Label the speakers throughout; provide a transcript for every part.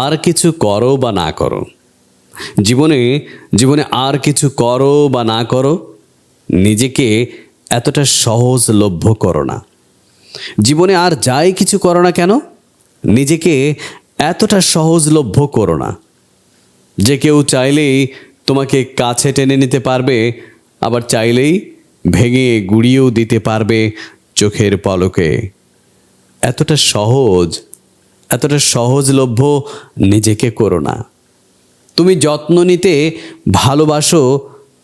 Speaker 1: আর কিছু করো বা না করো। জীবনে জীবনে আর কিছু করো বা না করো, নিজেকে এতটা সহজলভ্য করো না। জীবনে আর যাই কিছু করো না কেন, নিজেকে এতটা সহজলভ্য করো না যে কেউ চাইলেই তোমাকে কাছে টেনে নিতে পারবে, আবার চাইলেই ভেঙে গুড়িয়েও দিতে পারবে চোখের পলকে। এতটা সহজ এতটা সহজলভ্য নিজেকে করো না। তুমি যত্ন নিতে ভালোবাসো,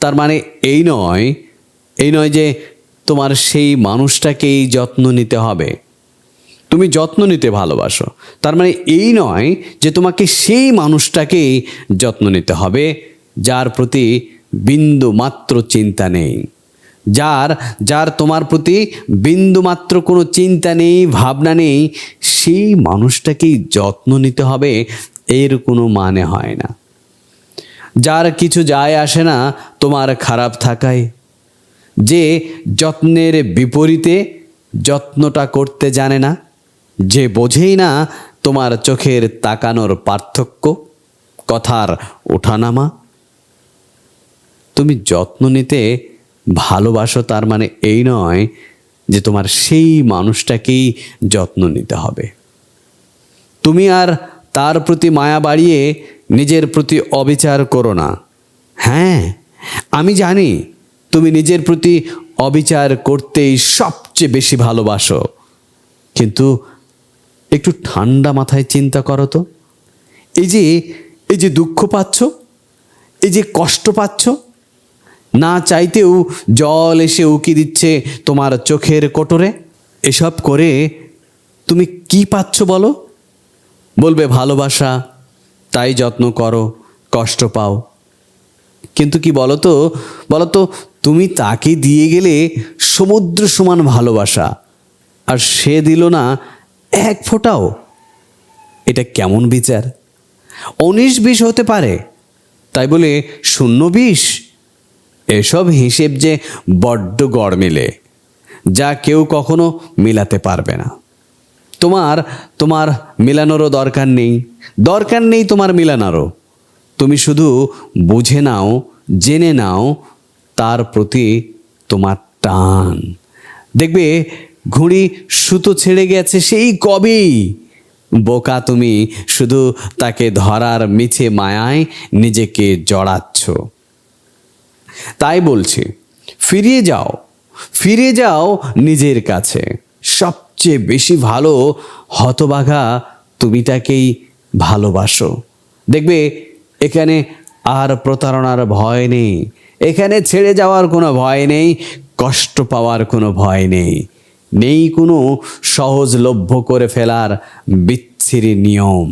Speaker 1: তার মানে এই নয় এই নয় যে তোমার সেই মানুষটাকেই যত্ন নিতে হবে। তুমি যত্ন নিতে ভালোবাসো, তার মানে এই নয় যে তোমাকে সেই মানুষটাকেই যত্ন নিতে হবে, যার প্রতি বিন্দু মাত্র চিন্তা নেই। যার যার তোমার প্রতি বিন্দু মাত্র কোনো চিন্তা নেই, ভাবনা নেই, সেই মানুষটাকেই যত্ন নিতে হবে, এর কোনো মানে হয় না। যার কিছু যায় আসে না, তোমার খারাপ থাকায়। যে যত্নের বিপরীতে যত্নটা করতে জানে না, যে বোঝেই না তোমার চোখের তাকানোর পার্থক্য, কথার ওঠানামা। তুমি যত্ন নিতে ভালোবাসো তার মানে এই নয় যে তোমার সেই মানুষটাকেই যত্ন নিতে হবে। তুমি আর তার প্রতি মায়া বাড়িয়ে নিজের প্রতি অবিচার করো না। হ্যাঁ আমি জানি তুমি নিজের প্রতি অবিচার করতেই সবচেয়ে বেশি ভালোবাসো। কিন্তু একটু ঠান্ডা মাথায় চিন্তা করো তো। এই যে এই যে দুঃখ পাচ্ছ, এই যে কষ্ট পাচ্ছ না চাইতেও জল এসে উকি দিচ্ছে তোমার চোখের কোটরে? এসব করে তুমি কি পাচ্ছ বলো? বলবে, ভালোবাসা, তাই যত্ন করো, কষ্ট পাও। কিন্তু কি বলো তো বলো তো তুমি তাকে দিয়ে গেলে সমুদ্র সমান ভালোবাসা, আর সে দিল না এক ফোঁটাও। এটা কেমন বিচার? উনিশ বিষ হতে পারে। তাই বলে, শূন্য বিষ এসব হিসেব যে বড্ড গড় মেলে যা কেউ কখনো মেলাতে পারবে না। তোমার তোমার মেলানোরও দরকার নেই। দরকার নেই তোমার মেলানোরও। তুমি শুধু বুঝে নাও, জেনে নাও, তার প্রতি তোমার টান। দেখবে, ঘুড়ি সুতো ছেড়ে গেছে সেই কবেই। বোকা তুমি শুধু তাকে ধরার মিছে মায়ায় নিজেকে জড়াচ্ছ। তাই বলছি, ফিরিয়ে যাও ফিরে যাও নিজের কাছে। সবচেয়ে বেশি ভালো হতবাঘা তুমি তাকেই ভালোবাসো। দেখবে, এখানে আর প্রতারণার ভয় নেই, এখানে ছেড়ে যাওয়ার কোনো ভয় নেই, কষ্ট পাওয়ার কোনো ভয় নেই। নেই কোনো সহজলভ্য করে ফেলার বিচ্ছিরি নিয়ম।